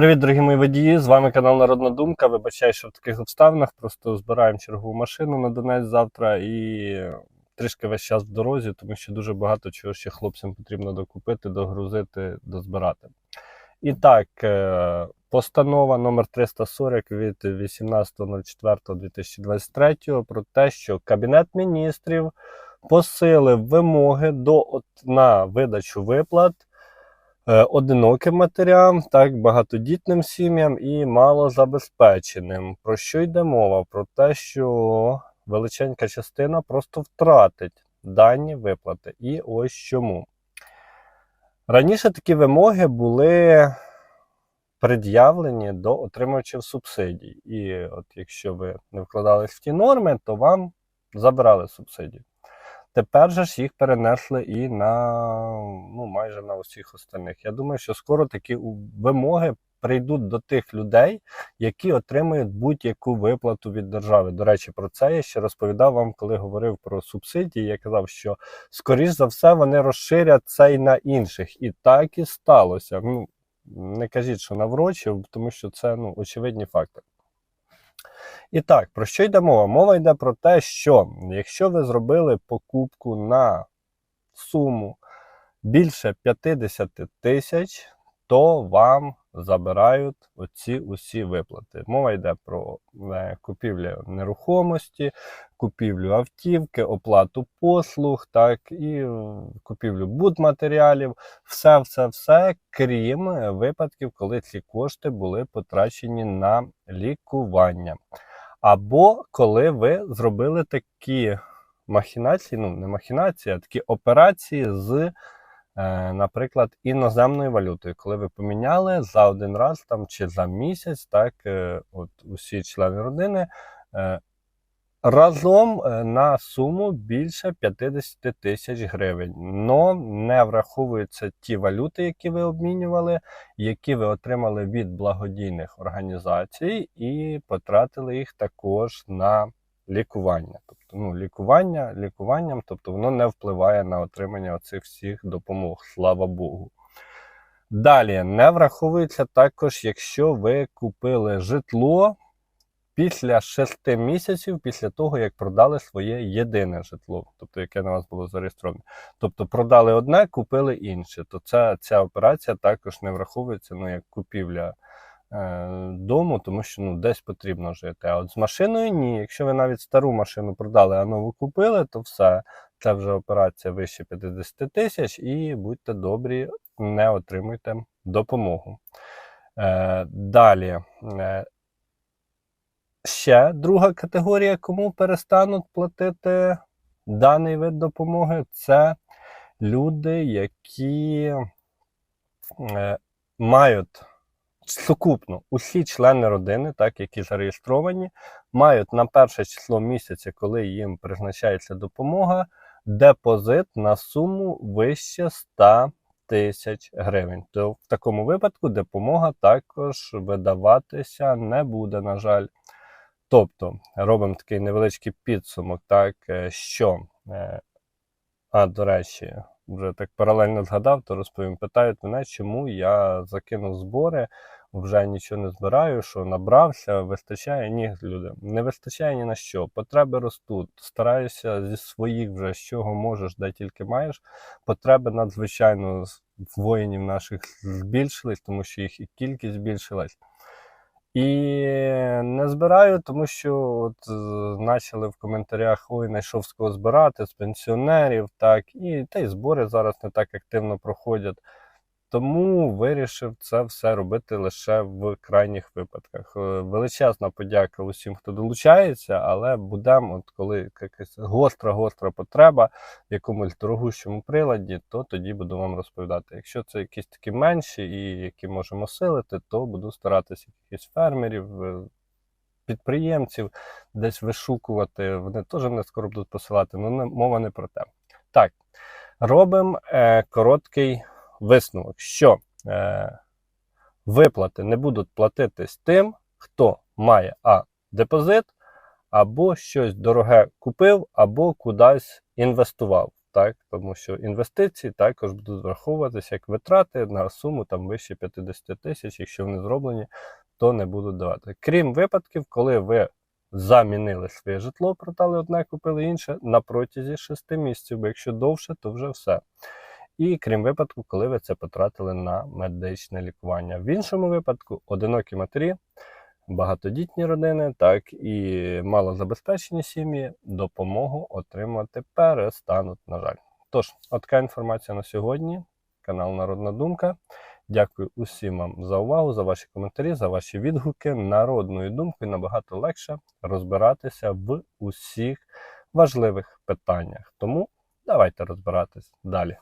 Привіт, дорогі мої водії! З вами канал Народна Думка. Вибачаю, що в таких обставинах просто збираємо чергову машину на Донець завтра і трішки весь час в дорозі, тому що дуже багато чого ще хлопцям потрібно докупити, догрузити, дозбирати. І так, е, постанова номер 340 від 18.04.2023 про те, що Кабінет міністрів посилив вимоги до на видачу виплат одиноким матерям, так, багатодітним сім'ям і малозабезпеченим. Про що йде мова? Про те, що величенька частина просто втратить дані виплати. І ось чому. Раніше такі вимоги були пред'явлені до отримувачів субсидій. І от якщо ви не вкладались в ті норми, то вам забирали субсидії. Тепер же ж їх перенесли і на ну, майже на усіх остальних. Я думаю, що скоро такі вимоги прийдуть до тих людей, які отримують будь-яку виплату від держави. До речі, про це я ще розповідав вам, коли говорив про субсидії. Я казав, що скоріш за все вони розширять це і на інших. І так і сталося. Ну, не кажіть, що наврочив, тому що це ну, очевидні факти. І так, про що йде мова? Мова йде про те, що якщо ви зробили покупку на суму більше 50 тисяч, то вам забирають оці усі виплати. Мова йде про е, купівлю нерухомості, купівлю автівки, оплату послуг, так, і купівлю будматеріалів, все, все, все, крім випадків, коли ці кошти були потрачені на лікування. Або коли ви зробили такі махінації, ну не махінації, а такі операції з, е, наприклад, іноземною валютою, коли ви поміняли за один раз там чи за місяць, так, е, от усі члени родини. Е, Разом е, на суму більше 50 тисяч гривень. Но не враховуються ті валюти, які ви обмінювали, які ви отримали від благодійних організацій, і потратили їх також на лікування. Тобто, ну, лікування лікуванням, тобто воно не впливає на отримання оцих всіх допомог, слава Богу. Далі не враховується також, якщо ви купили житло після 6 місяців після того, як продали своє єдине житло, тобто яке на вас було зареєстроване. Тобто продали одне, купили інше. То ця, ця операція також не враховується ну, як купівля е, дому, тому що ну, десь потрібно жити. А от з машиною ні. Якщо ви навіть стару машину продали, а нову купили, то все. Це вже операція вище 50 тисяч, і будьте добрі, не отримуйте допомогу. Е, далі. Ще друга категорія, кому перестануть платити даний вид допомоги, це люди, які е, мають сукупно усі члени родини, так, які зареєстровані, мають на перше число місяця, коли їм призначається допомога, депозит на суму вище 100 тисяч гривень. То в такому випадку допомога також видаватися не буде, на жаль. Тобто робимо такий невеличкий підсумок, так, е, що, е, а до речі, вже так паралельно згадав, то розповім, питають мене, чому я закинув збори, вже нічого не збираю, що набрався, вистачає. Ні, люди, не вистачає ні на що. Потреби ростуть. Стараюся зі своїх вже з чого можеш, де тільки маєш. Потреби надзвичайно воїнів наших збільшились, тому що їх і кількість збільшилась. І не збираю, тому що от почали в коментарях ой, знайшов з кого збирати з пенсіонерів, так, і та й збори зараз не так активно проходять. Тому вирішив це все робити лише в крайніх випадках. Е, Величезна подяка усім, хто долучається, але будемо, от коли якась гостра-гостра потреба в якомусь дорогущому приладі, то тоді буду вам розповідати. Якщо це якісь такі менші і які можемо силити, то буду старатися якихось фермерів, е, підприємців десь вишукувати. Вони теж не скоро будуть посилати, але мова не про те. Так, робимо е, короткий висновок, що е, виплати не будуть платитись тим, хто має а депозит, або щось дороге купив, або кудись інвестував. так, тому що інвестиції також будуть враховуватися як витрати на суму там вище 50 тисяч, якщо вони зроблені, то не будуть давати. Крім випадків, коли ви замінили своє житло, продали одне, купили інше на протязі 6 місяців, бо якщо довше, то вже все. І крім випадку, коли ви це потратили на медичне лікування. В іншому випадку, одинокі матері, багатодітні родини, так і малозабезпечені сім'ї допомогу отримати перестануть, на жаль. Тож, от інформація на сьогодні. Канал Народна Думка. Дякую усім вам за увагу, за ваші коментарі, за ваші відгуки. Народною думкою набагато легше розбиратися в усіх важливих питаннях. Тому давайте розбиратись далі.